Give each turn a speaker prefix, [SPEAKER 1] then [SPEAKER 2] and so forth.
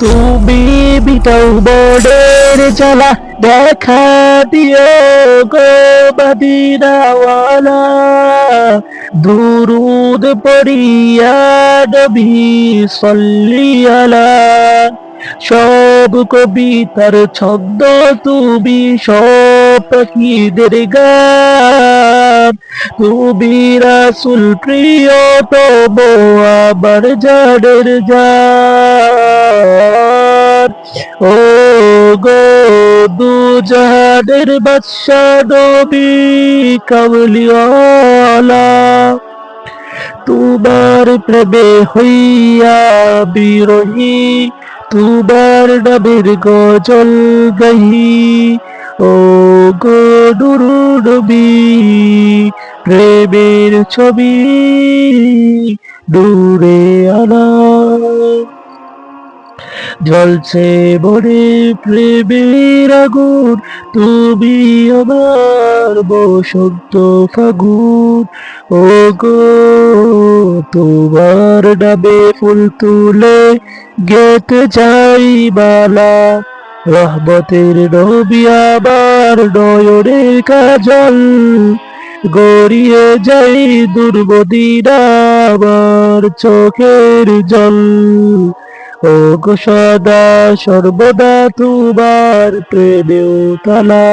[SPEAKER 1] তুমি বিটাও বর্ডের জ্বালা দেখা দিও গো মদিনাওয়ালা দুরুদ পড়িয়া নবী সল্লিয়ালা। সব কবিতার ছন্দ তুমি সব পাখিদের গান। তুমি রাসুল প্রিয়, তব আমার জানের জান ও গো, দু জাহানের বাদশা নবী কামলিওয়ালা তোমার প্রেমে হইয়া বিরহী, তোমার নামের গজল গাহি। ও গো নুরু নবী প্রেমের ছবি দূরে আনা। জ্বলছে বনে প্রেমের আগুন, তুমি আমার বসন্ত ফাগুন। ও গো, তোমার নামে ফুল তুলে গেতে যাই বালা। রহমতের নবী আবার নয়নের কাজল, গড়িয়ে যাই দুর্বদিনা আমার চোখের জল। ও গো সদা সর্বদা তোমার প্রেমেও তালা।